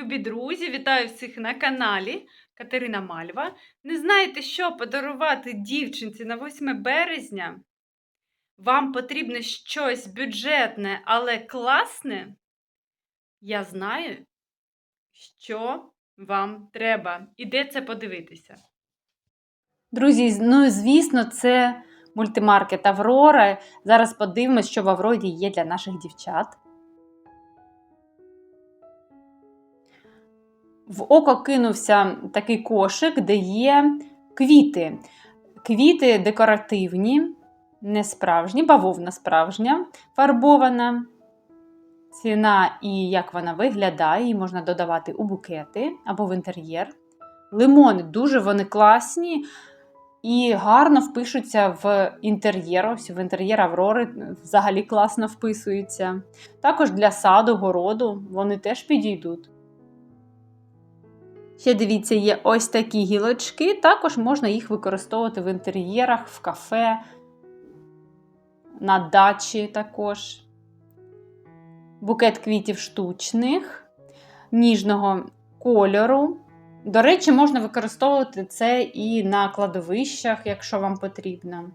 любі друзі! Вітаю всіх на каналі Катерина Мальва. Не знаєте, що подарувати дівчинці на 8 березня? Вам потрібно щось бюджетне, але класне? Я знаю, що вам треба. І де це подивитися. Друзі, ну звісно, це мультимаркет Аврора. Зараз подивимось, що в Аврорі є для наших дівчат. В око кинувся такий кошик, де є квіти. Квіти декоративні, не справжні, бавовна справжня, фарбована. Ціна і як вона виглядає, її можна додавати у букети або в інтер'єр. Лимони дуже вони класні і гарно впишуться в інтер'єр. Ось в інтер'єр Аврори взагалі класно вписуються. Також для саду, городу вони теж підійдуть. Ще дивіться, є ось такі гілочки, також можна їх використовувати в інтер'єрах, в кафе, на дачі також. Букет квітів штучних, ніжного кольору. До речі, можна використовувати це і на кладовищах, якщо вам потрібно.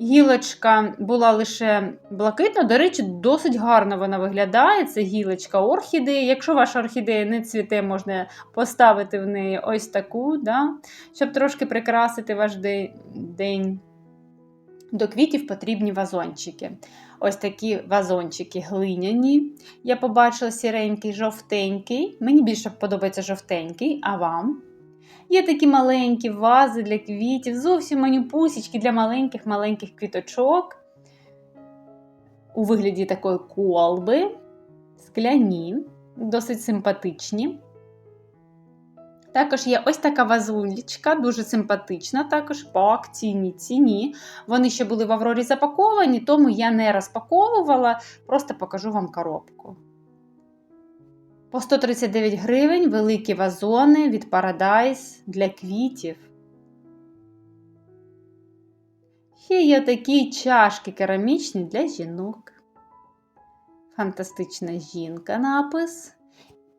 Гілочка була лише блакитна, до речі, досить гарно вона виглядає. Це гілочка орхідеї. Якщо ваша орхідея не цвіте, можна поставити в неї ось таку, да? щоб трошки прикрасити ваш день. До квітів потрібні вазончики. Ось такі вазончики глиняні. Я побачила сіренький, жовтенький. Мені більше подобається жовтенький, а вам? Є такі маленькі вази для квітів, зовсім манюпусічки для маленьких-маленьких квіточок. У вигляді такої колби, скляні, досить симпатичні. Також є ось така вазулечка, дуже симпатична, також по акційній ціні. Вони ще були в Аврорі запаковані, тому я не розпаковувала, просто покажу вам коробку. По 139 гривень великі вазони від Paradise для квітів. Ще є такі чашки керамічні для жінок. Фантастична жінка напис.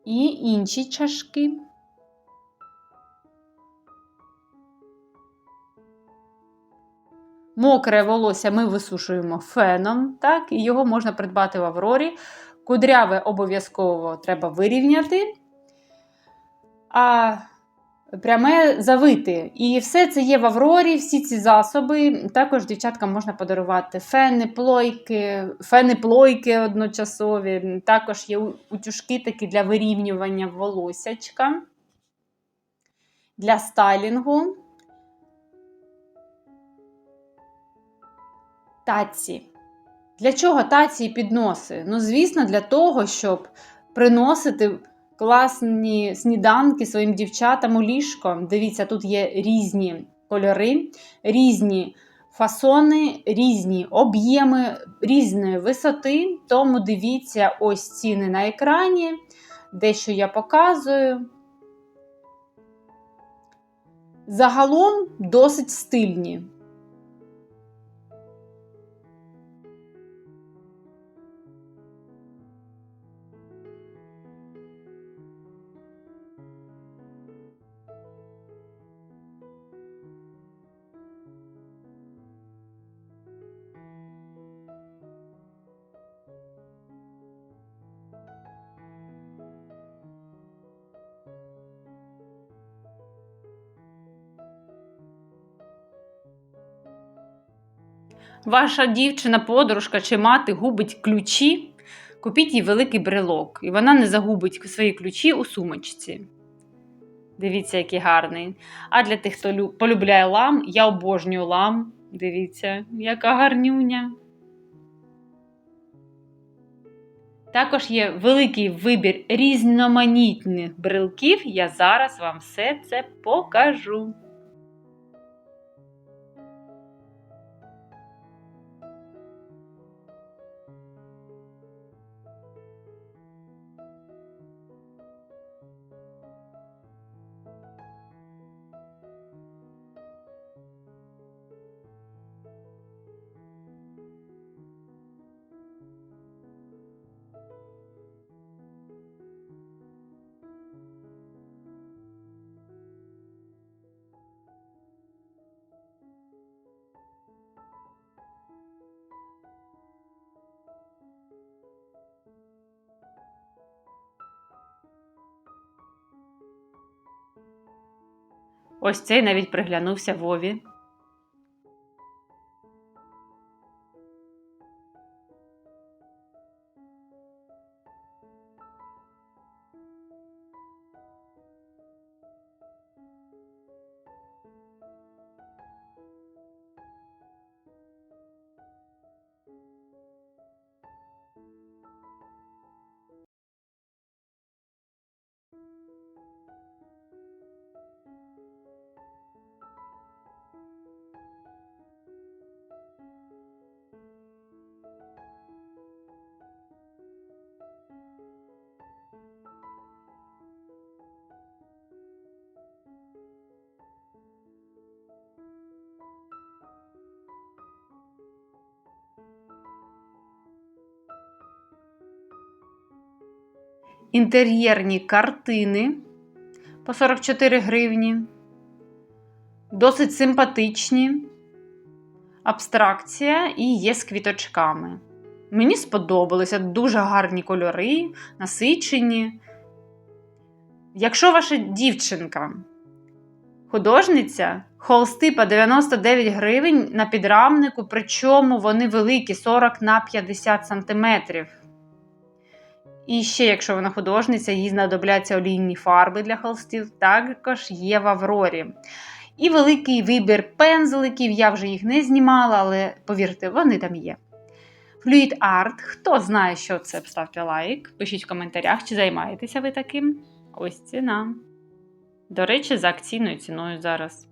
І інші чашки. Мокре волосся ми висушуємо феном, так, і його можна придбати в Аврорі. Кудряве обов'язково треба вирівняти, а пряме завити. І все це є в Аврорі, всі ці засоби. Також дівчаткам можна подарувати фени, плойки, фени плойки одночасові. Також є утюжки такі для вирівнювання волосячка, для стайлінгу. Таці. Для чого таці і підноси? Ну, звісно, для того, щоб приносити класні сніданки своїм дівчатам у ліжко. Дивіться, тут є різні кольори, різні фасони, різні об'єми, різної висоти. Тому дивіться ось ціни на екрані, дещо я показую. Загалом досить стильні. Ваша дівчина, подружка чи мати губить ключі, купіть їй великий брелок, і вона не загубить свої ключі у сумочці. Дивіться, який гарний. А для тих, хто полюбляє лам, я обожнюю лам. Дивіться, яка гарнюня. Також є великий вибір різноманітних брелків. Я зараз вам все це покажу. Ось цей навіть приглянувся Вові. Інтер'єрні картини по 44 гривні. Досить симпатичні. Абстракція і є з квіточками. Мені сподобалися дуже гарні кольори, насичені. Якщо ваша дівчинка художниця, холсти по 99 гривень на підрамнику, причому вони великі 40 на 50 сантиметрів. І ще, якщо вона художниця, їй знадобляться олійні фарби для холстів, також є в Аврорі. І великий вибір пензликів, я вже їх не знімала, але повірте, вони там є. Fluid Art. Хто знає, що це, ставте лайк. Пишіть в коментарях, чи займаєтеся ви таким. Ось ціна. До речі, за акційною ціною зараз.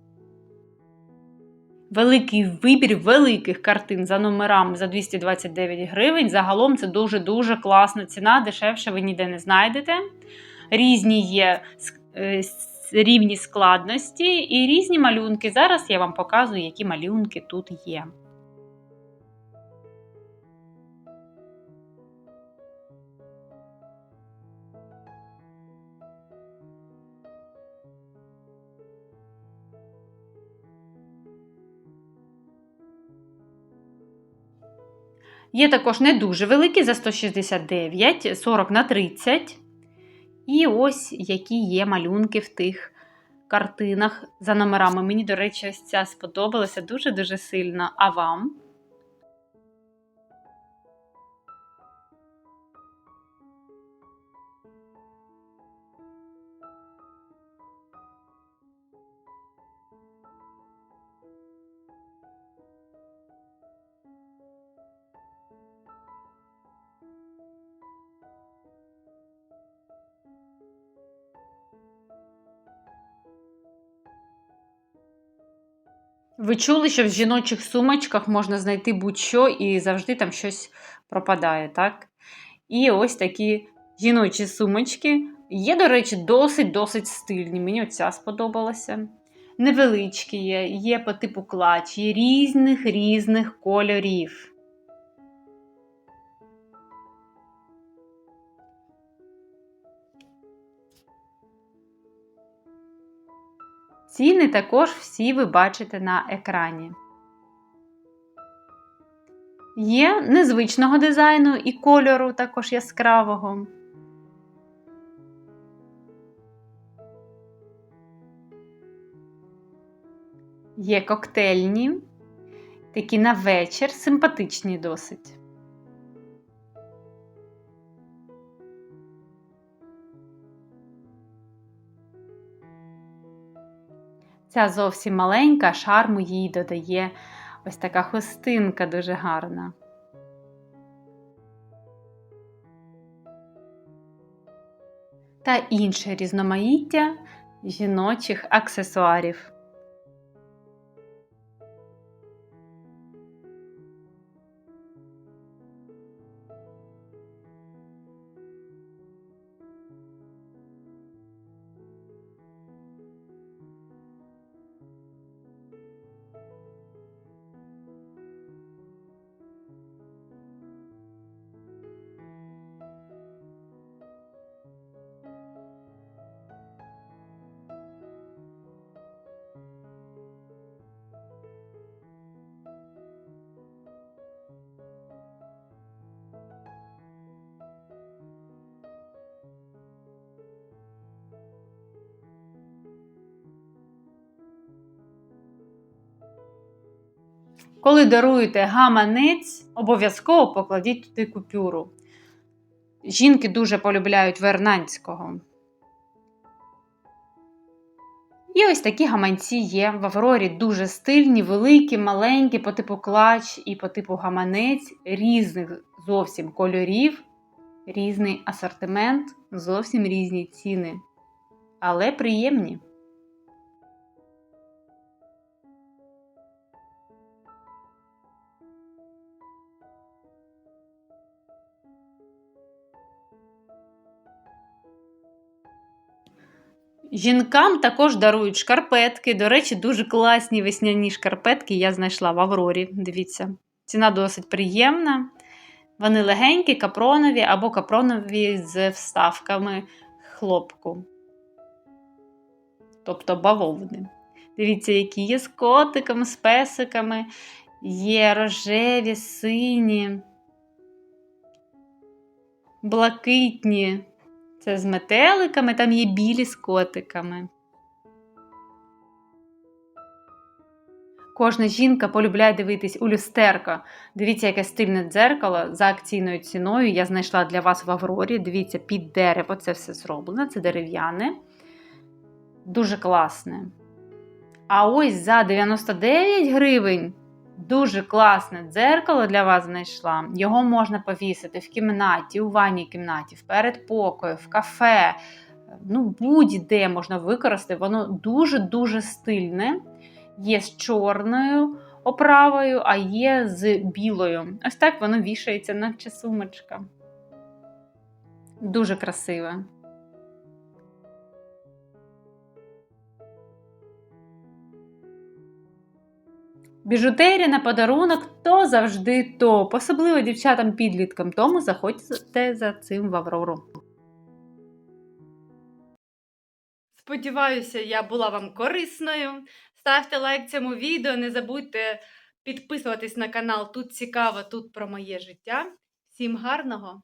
Великий вибір великих картин за номерами за 229 гривень. Загалом це дуже-дуже класна ціна, дешевше ви ніде не знайдете. Різні є е, рівні складності і різні малюнки. Зараз я вам показую, які малюнки тут є. Є також не дуже великі за 169, 40 на 30. І ось які є малюнки в тих картинах за номерами. Мені, до речі, ось ця сподобалася дуже-дуже сильно. А вам? Ви чули, що в жіночих сумочках можна знайти будь-що і завжди там щось пропадає, так? І ось такі жіночі сумочки. Є, до речі, досить-досить стильні. Мені оця сподобалася. Невеличкі є, є по типу клач, є різних різних кольорів. Ціни також всі ви бачите на екрані. Є незвичного дизайну і кольору також яскравого. Є коктейльні, такі на вечір, симпатичні досить. Ця зовсім маленька, шарму їй додає ось така хустинка дуже гарна. Та інше різноманіття жіночих аксесуарів. Коли даруєте гаманець, обов'язково покладіть туди купюру. Жінки дуже полюбляють Вернанського. І ось такі гаманці є. В Аврорі дуже стильні, великі, маленькі, по типу клач і по типу гаманець, різних зовсім кольорів, різний асортимент, зовсім різні ціни. Але приємні. Жінкам також дарують шкарпетки. До речі, дуже класні весняні шкарпетки я знайшла в Аврорі. Дивіться, ціна досить приємна. Вони легенькі, капронові або капронові з вставками хлопку. Тобто бавовни. Дивіться, які є з котиками, з песиками, є рожеві, сині, блакитні. Це з метеликами, там є білі з котиками. Кожна жінка полюбляє дивитись у люстерко. Дивіться, яке стильне дзеркало за акційною ціною. Я знайшла для вас в Аврорі. Дивіться, під дерево це все зроблено, це дерев'яне. Дуже класне. А ось за 99 гривень дуже класне дзеркало для вас знайшла. Його можна повісити в кімнаті, у ванній кімнаті, в передпокої, в кафе. Ну, будь-де можна використати. Воно дуже-дуже стильне. Є з чорною оправою, а є з білою. Ось так воно вішається, наче сумочка. Дуже красиве. Біжутерія на подарунок то завжди топ, особливо дівчатам-підліткам, тому заходьте за цим в Аврору. Сподіваюся, я була вам корисною. Ставте лайк цьому відео, не забудьте підписуватись на канал. Тут цікаво, тут про моє життя. Всім гарного!